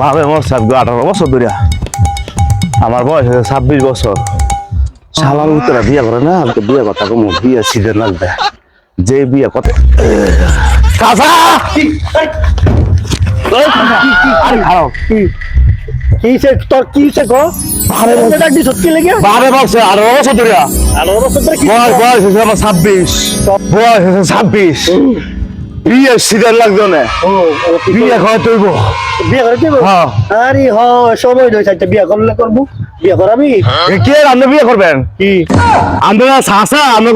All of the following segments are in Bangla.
বাবে মরছে আজকে আঠারো বছর ধরে আমার বয়স হয়েছে ছাব্বিশ বছর। শালার উত্তরা বিয়ে করে না আমাকে বিয়ে কথা কম বিয়ে সিজন লাগবে। যে বিয়ে কত কাঁচা কিসে তোর কিসে গো? আরে বলতে ডাক দিছ কি লাগে? বারে বছর আঠারো বছর ধরে আরে বছর ধরে বয়স বয়স হয়েছে আমার ছাব্বিশ। বয়স হয়েছে ছাব্বিশ। বিয়ে সিজন লাগবে না। ও ও, কি বিয়ে খাওয়া তৈব। বিয়ে করে দেব হ্যাঁ। আরে হ সময় দই চাইতে বিয়ে করলে করব। বিয়ে করাবি? কে আপনি বিয়ে করবেন? কি? আমরা শাসা আমরা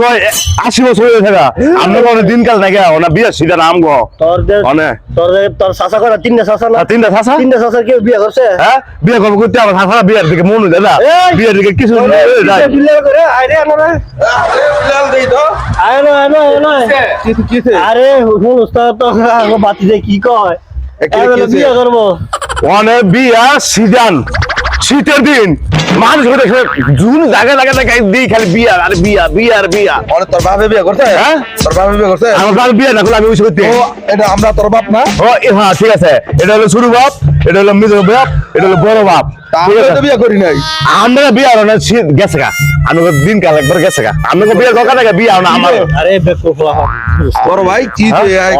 আশি বছর হয়ে থাকা আমরা কোনো দিনকাল গা ওনা বিয়ে সিজন আম গো। তোর অনে। তোর তোর শাসা করা তিনটা শাসা না? তিনটা শাসা তিনটা শাসা কেউ বিয়ে করছে? হ্যাঁ বিয়ে করব করতে আমার শাসা বিয়ের দিকে মন দেয় না। বিয়ের দিকে কিছু করে আরে আনো আনো আরে হুন উস্তাদ তো আগো বাতি দে কি কয়? বিয়ে করব। অনে বিয়া সিজন। শীতের দিন। মানুষ দেখে জুন জায়গা জায়গা জায়গা দিই খালি বিয়া আর বিয়া বিয়া আর বিয়া। তোর বাপে বিয়ে করছে? হ্যাঁ? তোর বাপে বিয়ে করছে? আমার বাবা বিয়ে না করলে আমি ওই করতে ও এটা আমরা তোর বাপ না? ও হ্যাঁ ঠিক আছে। এটা হলো শুরু বাপ এটা হলো মিজো বাপ এটা হলো বড় বাপ। বিয়ে করি নাই। আমরা বিয়ে আর না শীত গেছে গা। আমি দিন কাল একবার গেছে গা। আমি বিয়ে দরকার থাকে বিয়ে আর না আমার? আরে বেকুফ লাফা বড় ভাই কি হ্যাঁ? আই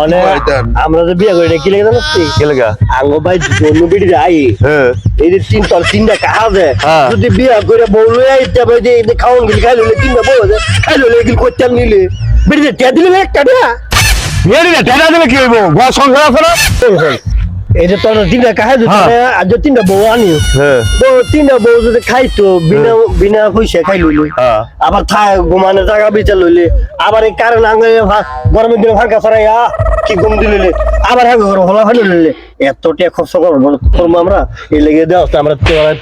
আমরা যে বিয়ে করি না কি লাগে জানিস তুই কে লাগা? আঙ্গো ভাই জন্ম বিড়ি আই। হ্যাঁ। এই যে তিন তোর তিনটা কাহা হ্যাঁ। যদি বিয়ে করে বউ লই আইতে হবে যে খাওন গিল খাই তিনটা বউ আছে খাই করতে নিলে। বিড়ি টিয়া দিলে একটা দিলে কি হইব? ঘর সংসার আছে না? এই যে তোর তিনটা কাহা যে হ্যাঁ। আজ তিনটা বউ আনি হ্যাঁ। বউ তিনটা বউ যদি খাইতো বিনা বিনা পয়সা খাই লইলে। হ্যাঁ। আবার থাকে ঘুমানো জায়গা বিচার লইলে। আবার এই কারণ আঙ্গে গরমের দিনে ফাঁকা ছড়াইয়া কি ঘুম দিলে আবার হ্যাঁ ঘর হলা হলে লইলে এত টাকা খরচ করব করব আমরা। এই লেগে দেওয়া আমরা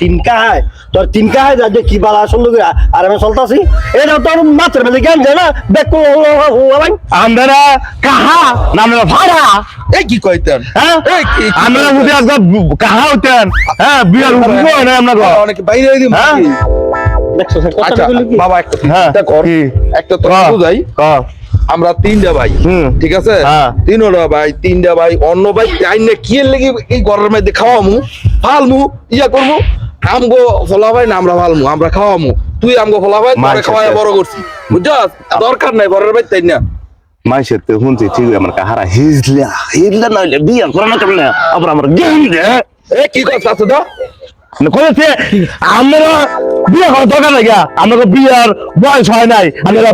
তিন কাহায়। তোর তিন কাহায় যা যে কি বালা সুন্দর করে আরামে চলতাছি। এটা তোর মাত্র বেলে জ্ঞান যায় না। দেখ আমরা কাহা? না আমরা ভাড়া। এই কি কইতেন? হ্যাঁ? আমরা? যদি আজকে কাহা হইতেন? হ্যাঁ বিয়ার উপর না আমরা অনেকে বাইরে দিম হ্যাঁ? দেখছ আচ্ছা বাবা একটা হ্যাঁ একটা তো বুঝাই। কর। আমরা তিনটা ভাই হুম। ঠিক আছে? হ্যাঁ। তিনটা ভাই তিনটা ভাই অন্য ভাই আইনে কি লেগে এই গরমের মধ্যে খাওয়ামু? ফালমু ইয়া করমু? আমগো ফলা ভাই না আমরা ফালমু আমরা খাওয়ামু। তুই আমগো ফলা ভাই তোরে খাওয়ায় বড় করছি বুঝছস? দরকার নাই বড়ের ভাই তাই না? মাইসের তো শুনছি ঠিক আমার কাহারা হিজলা হিজলা না হইলে বিয়া করে না কেমন? আবার আমার জ্ঞান দে। এ কি কথা আছে তো করেছে আমরা বিয়ে করার দরকার নাই গা। আমাকে বিয়ার বয়স হয় নাই আমরা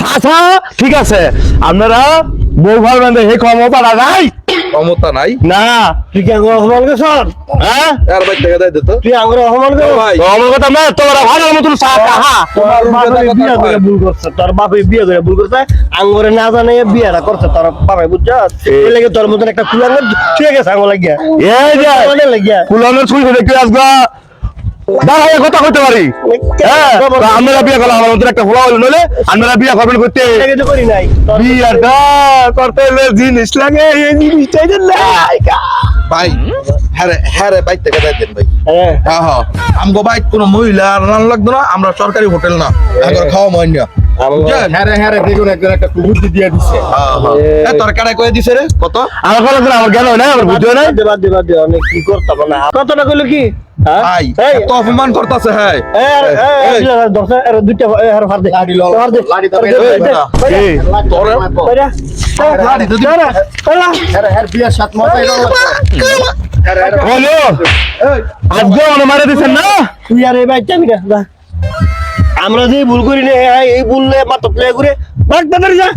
চাচা ঠিক আছে। আপনারা বউ ভাই বান্ধব সেই ক্ষমতাটা নাই? ক্ষমতা নাই। না। তুই কি আঙ্গুর অপমান করছ হ্যাঁ? আর ভাই টাকা দেয় তো। তুই আঙ্গুর অপমান কর ভাই। আমার কথা না তোমরা ভালো মতন চা কাহা তোমার বাপে বিয়ে। করে ভুল করছে তোর বাপে বিয়ে করে ভুল করছে। আঙ্গুরে না জানে বিয়েটা করছে তোর বাপে বুঝছস? এই লাগে তোর মতন একটা কুলাঙ্গর ঠিক আছে আঙ্গুর লাগিয়া। এই যে অনেক লাগিয়া। কুলানের ছুঁই দেখে আজকে কথা কইতে পারি। হ্যাঁ তো আমরা বিয়ে করলাম আমার একটা ফোলা হলো নইলে আপনারা বিয়ে করবেন করতে এটা কিন্তু করি নাই তোর- বিয়েটা করতে হলে জিনিস লাগে এই জিনিসটাই নাই ভাই হ্যাঁ হ্যাঁ রে ভাই টাকা দেন ভাই। হ্যাঁ। হ্যাঁ হ্যাঁ। আমগো ভাই কোনো মহিলা রান লাগতো না আমরা সরকারি হোটেল না। এখন খাওয়া না। হ্যাঁ কয়ে দিছে রে? কত? আমার বলে আমার জ্ঞান হয় না আমার না কি করতাম না কতটা কইলো কি? ভাই এত অপমান করতেছে হ্যাঁ। দুইটা, দে। মারে। আমরা যে ভুল করি না হ্যাঁ, এই ভুললে মাত্র প্লে করে যা।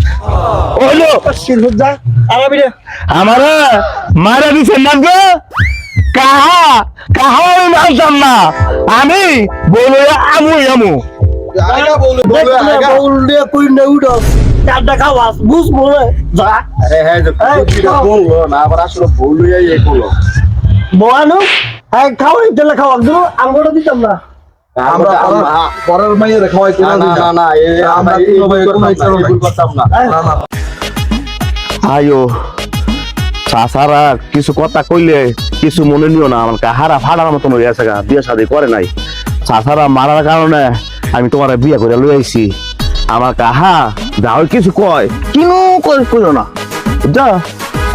হলো যা। আমারে দিচ্ছেন না গো? কাহা কাহা আমি মানতাম না। আমি বলো আমু আমু। না খাওয়াই দিতাম না। আমরা পরের- মাইয়ের খাওয়াই কোনো করতাম না। আয়ো চাচারা কিছু কথা কইলে কিছু মনে নিও না আমার কাহারা ফাড়ার মতন হয়ে আছে গা বিয়ে শাদি করে নাই। চাচারা মারার কারণে আমি তোমার বিয়ে করে লই আইছি। আমার কাহা যাও কিছু কয়। কিনো কই কইও না। যা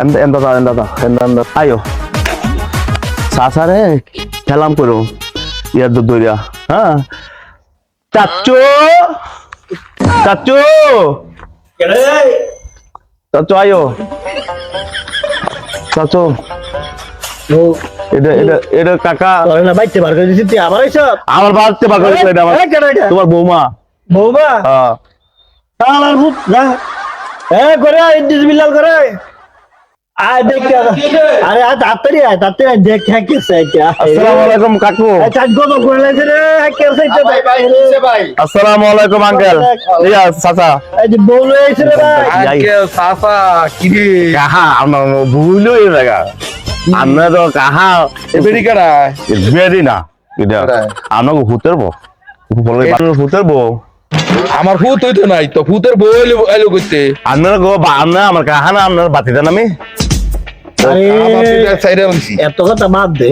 এন্দা এন্দা দাও এন্দা দাও এন্দা এন্দা আয়ো চাচারে খেলাম করো ইয়ার দুধ দইরা হ্যাঁ? চাচু চাচু চাচু আয়ো চাচু। এটা এটা এটা কাকা। না বাইতে বার করে দিছি তুই আবার এসব আমার এটা আমার এই কেডা এটা? তোমার বৌমা। বৌমা? হ্যাঁ। শালার ভূত এ করে ইদ্দিস বিল্লাল করে কে আরে তাড়াতাড়ি আয় তাড়াতাড়ি আয় দেখ হ্যাঁ কে। সাইকে আসসালামু আলাইকুম কাকু চাট গো করে লাগছে রে হ্যাঁ কে সাইতে ভাই ভাই ভাই। আসসালামু আলাইকুম আঙ্কেল ঠিক চাচা। এই যে বউ লয়ে রে ভাই। আঙ্কেল সাফা কি রে? কাহা আমার ভুল হয়ে জায়গা আমরা তো কাহা এবেরি কারা বেরি না এটা Right. আমাকে বউ। বলে ভূতের বউ। আমার ভূত হইতো নাই তো ভূতের বউ এলো করতে আপনারা গো আমরা আমার কাহা না আপনার বাতি দেন এত কথা বাদ দে।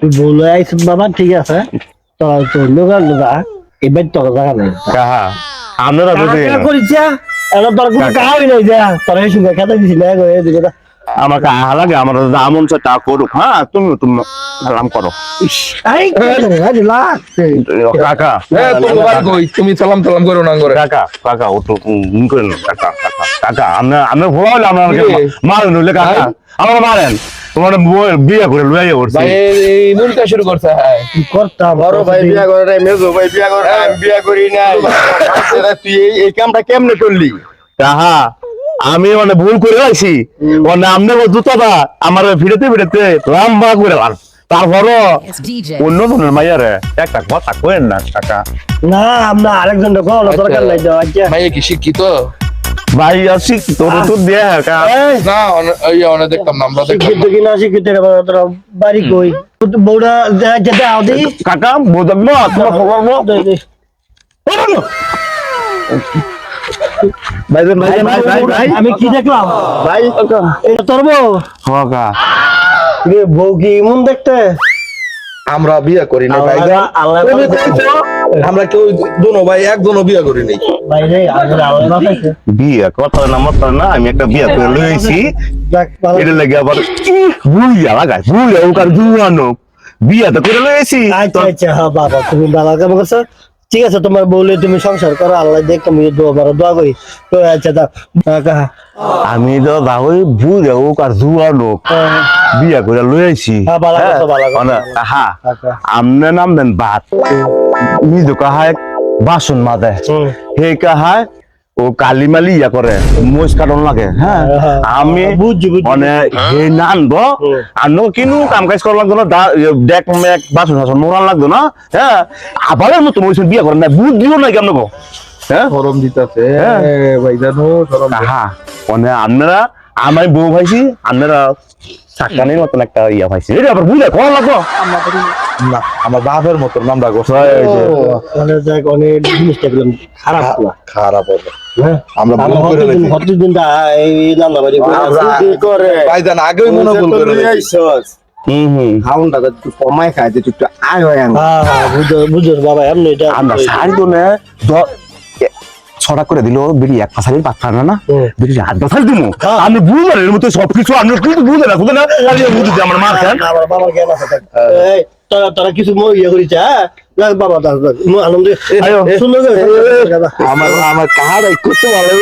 তুই বউ লয়ে বাবা ঠিক আছে। তো তো লোগা লোগা এবার তোর জায়গা নাই। কাহা? যদি করিছা তোর কোনো কাহাই নাই যা। তোর সুন্দর খাতা দিছি দা। আমার লাগে আমার সে তা করুক। হ্যাঁ তুমি তুমি সালাম করো। কাকা। হ্যাঁ তুমি সালাম সালাম করো না করে। কাকা কাকা ও তো করেন কাকা কাকা কাকা আমরা আমরা ভুল হলে আমরা কি? মারেন হইলে কাকা। আমরা মারেন। তোমার বিয়ে করে লইয়া উঠছি। এই মুলটা শুরু করছে হ্যাঁ। কি করতাম? বড় ভাই বিয়া করে নাই মেজো ভাই বিয়া করে আমি বিয়া করি নাই। তুই এই- এই কামটা কেমনে করলি? কাহা আমি মানে ভুল করে রাখছি মানে আমনে জুতাটা আমার ফিরেতে ফিরেতে লম্বা করে লাল তারপরও অন্য ধরনের মাইয়ারে একটা কথা কইেন না কাকা না আমরা আরেকজন দেখো দরকার নাই আচ্ছা। মাইয়া কি শিক্ষিত? ভাই আসি তোর তো দিয়ে কা না এই অনেক দেখতাম না আমরা দেখতাম শিক্ষিত কি না শিক্ষিত রে তোরা বাড়ি কই? বউটা যেতে আও দি। কাকা না তোমার খবর বল। দে, দে। ভাই ভাই ভাই ভাই ভাই আমি কি দেখলাম? ভাই এটা তোর বউ? হকা রে বউ কি এমন দেখতে? আমরা বিয়ে করি না ভাই আমরা কেউ দুনো ভাই একজনও বিয়ে করি নাই। বিয়ে কথা না মত না আমি একটা বিয়ে করে লইছি। এটা লাগে আবার বুইয়া লাগাই বুইয়া ওকার জুয়ানো। বিয়ে তো করে লইছি। আচ্ছা আচ্ছা হ্যাঁ বাবা তুমি করছ? ঠিক আছে তোমার বউলে তুমি সংসার করো আল্লাহ দেখ আমি দোয়া করি। তো আচ্ছা তা আমি তো দাওই বুইয়া ওকার লোক। বিয়া করে লইছি হ্যাঁ, ভালো আচ্ছা। আমনে নাম দেন ভাত নিজে কাহায় বাসন হুম। হে কাহায় ও কালি মালি ইয়া করে মোজ কাটন লাগে হ্যাঁ? হ্যাঁ, আমি বুঝছি, বুঝছি। মানে হে না আনব। আনব কিনু কাম কাজ করা লাগতো না দা- ইয়ে, ডেক মেক বাসন টাসন মোড়ান লাগতো না হ্যাঁ? আবারের মতো মরিস বিয়া করেন না বুঝ দিও না কেমন গো হ্যাঁ? গরম দিতেছে হ্যাঁ। ভাই হ্যাঁ মানে আপনারা আমার বউ ভাইছি আপনারা সাকানির মতন একটা ইয়া ভাইছি। এটা আবার বুঝলে কোন লাগবো? না আমার বাপের মতো নামটা গোস মানে যাক অনেক জিনিসটা খারাপ না খারাপ হবে। হ্যাঁ? আমরা ভুল করে হতদিন ফেলেছি। এই রান্না বাড়ি করে আমরা আসি। কি করে? ভাই জান আগেই মনে ভুল করে আইছস হুম হুম। তো কমাই খাই যে একটু আয় আন। হ্যাঁ বুঝো বুঝো বাবা এমনি এটা আমরা সারি তো না ছড়া করে দিল বিড়ি এক পাশালির পাক না? না বিড়ি হাত পাশালি দিব হ্যাঁ। আমি বুঝলাম এর মতো সবকিছু আমি কিন্তু বুঝে না বুঝলেন না? আমি বুঝতে আমার মার খান আমার বাবার জ্ঞান আছে দেখ। এই, তোরা তোরা কিছু ইয়ে করিস হ্যাঁ? বাবা দাস আনন্দ করে আমার আমার কাহার করতে ভালো।